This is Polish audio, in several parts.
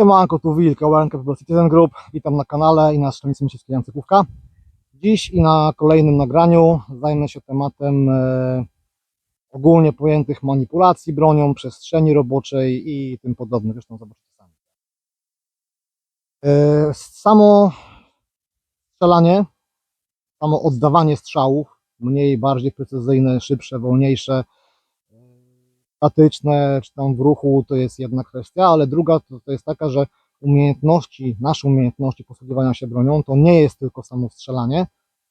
Siemanko, tu Wilk, Ołenka People Citizen Group. Witam na kanale i na strzelnicy Myśliwskiej Cypówka. Dziś i na kolejnym nagraniu zajmę się tematem e, ogólnie pojętych manipulacji bronią, przestrzeni roboczej i tym podobnych. Zresztą zobaczycie sami. E, samo strzelanie, samo oddawanie strzałów, mniej, bardziej precyzyjne, szybsze, wolniejsze, statyczne, czy tam w ruchu, to jest jedna kwestia, ale druga to, to jest taka, że umiejętności, nasze umiejętności posługiwania się bronią, to nie jest tylko samo strzelanie,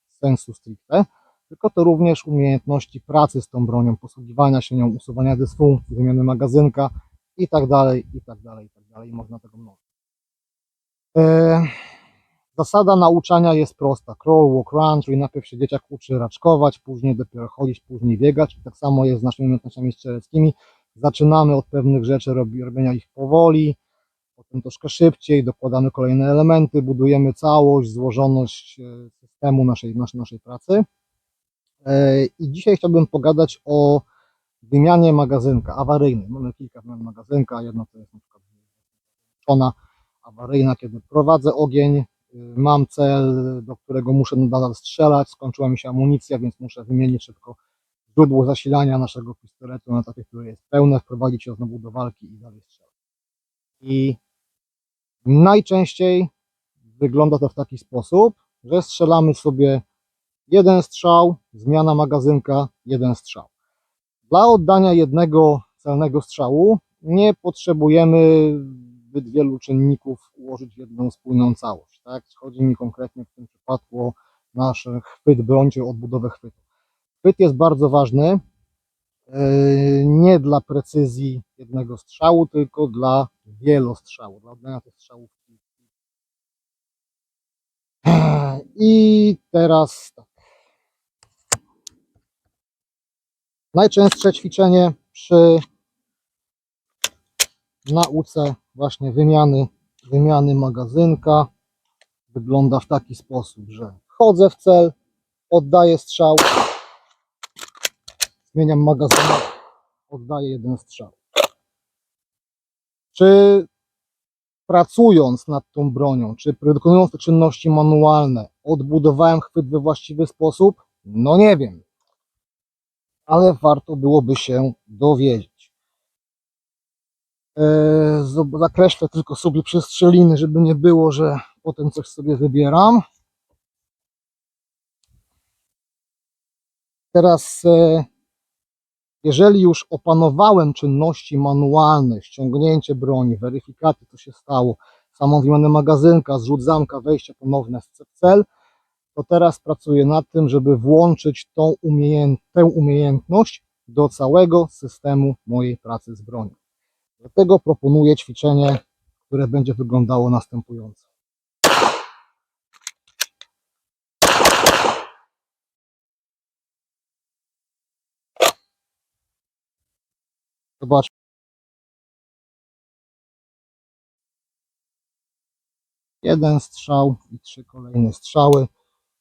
sensu stricte, tylko to również umiejętności pracy z tą bronią, posługiwania się nią, usuwania dysfunkcji, wymiany magazynka i tak dalej, i tak dalej, i tak dalej. Można tego mnożyć. E, Zasada nauczania jest prosta. Crawl, walk, run, czyli najpierw się dzieciak uczy raczkować, później dopiero chodzić, później biegać. Tak samo jest z naszymi umiejętnościami strzeleckimi. Zaczynamy od pewnych rzeczy, robi, robienia ich powoli, potem troszkę szybciej, dokładamy kolejne elementy, budujemy całość, złożoność e, systemu naszej, naszej, naszej pracy. E, I dzisiaj chciałbym pogadać o wymianie magazynka awaryjnej. Mamy kilka wymian magazynka. Jedno to jest na przykład awaryjna, kiedy prowadzę ogień, y, mam cel, do którego muszę nadal strzelać, skończyła mi się amunicja, więc muszę wymienić szybko źródło zasilania naszego pistoletu na takie, które jest pełne, wprowadzić ją znowu do walki i dalej strzelać. I najczęściej wygląda to w taki sposób, że strzelamy sobie jeden strzał, zmiana magazynka, jeden strzał. Dla oddania jednego celnego strzału nie potrzebujemy zbyt wielu czynników ułożyć w jedną spójną całość. Tak? Chodzi mi konkretnie w tym przypadku o nasz chwyt broń, czy odbudowę chwytu. Chwyt jest bardzo ważny yy, nie dla precyzji jednego strzału, tylko dla wielostrzału, dla oddania tych strzałów. I teraz tak. Najczęstsze ćwiczenie przy nauce właśnie wymiany, wymiany magazynka wygląda w taki sposób, że wchodzę w cel, oddaję strzał, zmieniam magazynek, oddaję jeden strzał. Czy pracując nad tą bronią, czy wykonując te czynności manualne, odbudowałem chwyt we właściwy sposób? No nie wiem. Ale warto byłoby się dowiedzieć. Zob- Zakreślę tylko sobie przestrzeliny, żeby nie było, że potem coś sobie wybieram. Teraz, e, jeżeli już opanowałem czynności manualne, ściągnięcie broni, weryfikaty, co się stało, samą wymianę magazynka, zrzut zamka, wejście ponowne w cel, to teraz pracuję nad tym, żeby włączyć tą umiejęt- tę umiejętność do całego systemu mojej pracy z bronią. Dlatego proponuję ćwiczenie, które będzie wyglądało następująco. Zobacz. Jeden strzał i trzy kolejne strzały.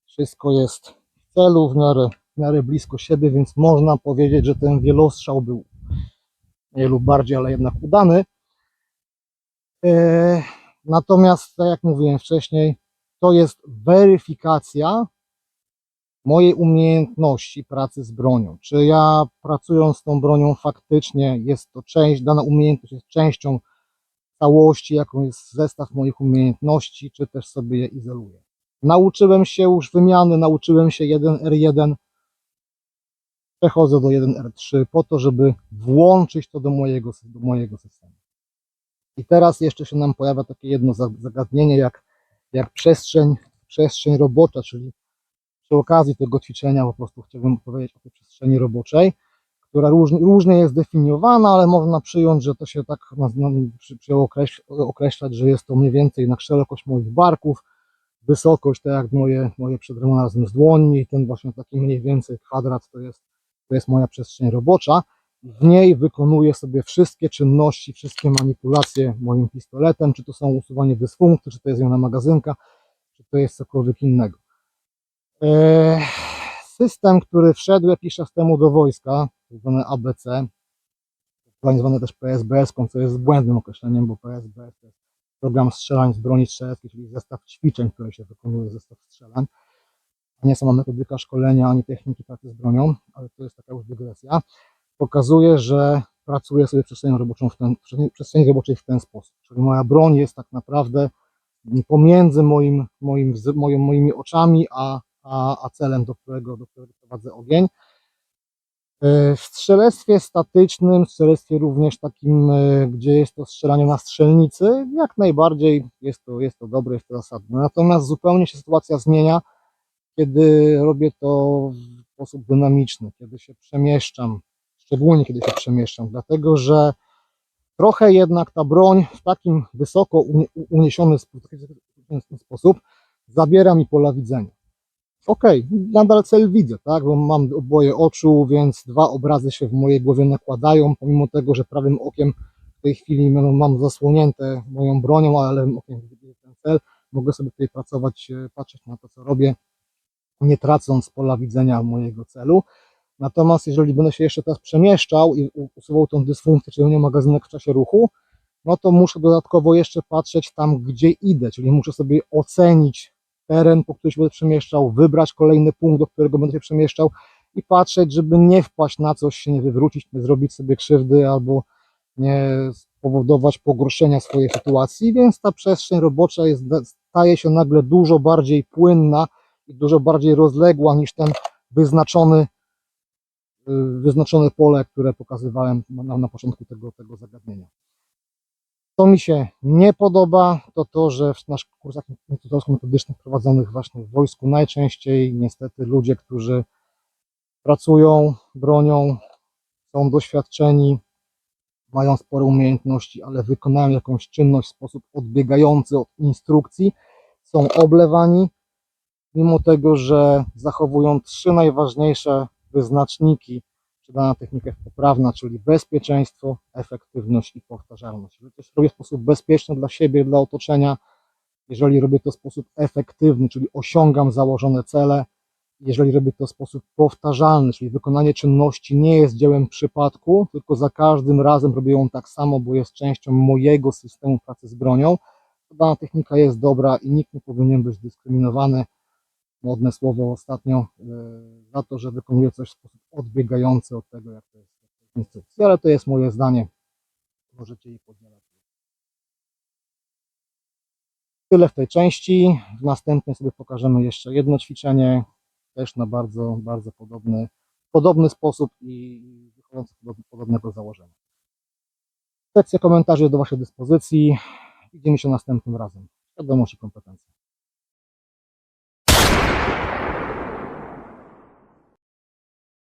Wszystko jest w celu, w miarę, w miarę blisko siebie, więc można powiedzieć, że ten wielostrzał był mniej lub bardziej, ale jednak udany. E, Natomiast, tak jak mówiłem wcześniej, to jest weryfikacja mojej umiejętności pracy z bronią. Czy ja pracując z tą bronią faktycznie jest to część, dana umiejętność jest częścią całości, jaką jest zestaw moich umiejętności, czy też sobie je izoluję. Nauczyłem się już wymiany, nauczyłem się 1R1, przechodzę do 1R3 po to, żeby włączyć to do mojego, do mojego systemu. I teraz jeszcze się nam pojawia takie jedno za- zagadnienie, jak, jak przestrzeń, przestrzeń robocza, czyli przy okazji tego ćwiczenia po prostu chciałbym powiedzieć o tej przestrzeni roboczej, która różnie, różnie jest definiowana, ale można przyjąć, że to się tak przy, przyjęło określ, określać, że jest to mniej więcej na szerokość moich barków, wysokość, tak jak moje, moje przedramiona razem z dłońmi, ten właśnie taki mniej więcej kwadrat to jest, to jest moja przestrzeń robocza. W niej wykonuję sobie wszystkie czynności, wszystkie manipulacje moim pistoletem, czy to są usuwanie dysfunkcji, czy to jest zmiana magazynka, czy to jest cokolwiek innego. Eee, System, który wszedł jakiś czas temu do wojska, tak zwany ABC, zwany też PSBS, co jest błędnym określeniem, bo PSBS to jest program strzelań z broni strzeleckiej, czyli zestaw ćwiczeń, które się wykonuje, zestaw strzelań. Nie sama metodyka szkolenia, ani techniki pracy z bronią, ale to jest taka już dygresja. Pokazuje, że pracuję sobie przestrzenią roboczą w ten, przestrzeni- roboczej w ten sposób. Czyli moja broń jest tak naprawdę pomiędzy moim, moim, moim, moimi oczami, a, a, a celem, do którego, do którego prowadzę ogień. E, W strzelectwie statycznym, w strzelectwie również takim, e, gdzie jest to strzelanie na strzelnicy, jak najbardziej jest to, jest to dobre, jest to zasadne. Natomiast zupełnie się sytuacja zmienia, kiedy robię to w sposób dynamiczny, kiedy się przemieszczam, szczególnie kiedy się przemieszczam, dlatego że trochę jednak ta broń w takim wysoko unie- uniesiony sp- sposób zabiera mi pola widzenia. Okej, nadal cel widzę, tak, bo mam oboje oczu, więc dwa obrazy się w mojej głowie nakładają, pomimo tego, że prawym okiem w tej chwili mam zasłonięte moją bronią, ale okiem widzę ten cel, mogę sobie tutaj pracować, e, patrzeć na to, co robię, nie tracąc pola widzenia mojego celu. Natomiast jeżeli będę się jeszcze teraz przemieszczał i usuwał tą dysfunkcję, czyli nie magazynek w czasie ruchu, no to muszę dodatkowo jeszcze patrzeć tam, gdzie idę, czyli muszę sobie ocenić teren, po którym się będę przemieszczał, wybrać kolejny punkt, do którego będę się przemieszczał i patrzeć, żeby nie wpaść na coś, się nie wywrócić, nie zrobić sobie krzywdy albo nie spowodować pogorszenia swojej sytuacji, więc ta przestrzeń robocza jest, staje się nagle dużo bardziej płynna i dużo bardziej rozległa niż ten wyznaczony y, wyznaczone pole, które pokazywałem na, na początku tego, tego zagadnienia. Co mi się nie podoba, to to, że w naszych kursach metodycznych prowadzonych właśnie w wojsku najczęściej niestety ludzie, którzy pracują, bronią, są doświadczeni, mają spore umiejętności, ale wykonają jakąś czynność w sposób odbiegający od instrukcji, są oblewani, mimo tego, że zachowują trzy najważniejsze wyznaczniki, dana technika jest poprawna, czyli bezpieczeństwo, efektywność i powtarzalność. Jeżeli coś robię w sposób bezpieczny dla siebie, dla otoczenia, jeżeli robię to w sposób efektywny, czyli osiągam założone cele, jeżeli robię to w sposób powtarzalny, czyli wykonanie czynności nie jest dziełem przypadku, tylko za każdym razem robię ją tak samo, bo jest częścią mojego systemu pracy z bronią, to dana technika jest dobra i nikt nie powinien być dyskryminowany modne słowo ostatnio, e, za to, że wykonuje coś w sposób odbiegający od tego, jak to jest w. Ale to jest moje zdanie. Możecie je podzielać. Tyle w tej części. W następnej sobie pokażemy jeszcze jedno ćwiczenie, też na bardzo, bardzo podobny, podobny sposób i wychodzący z podobnego założenia. Sekcja komentarzy do Waszej dyspozycji. Widzimy się następnym razem. Wiadomość i kompetencje.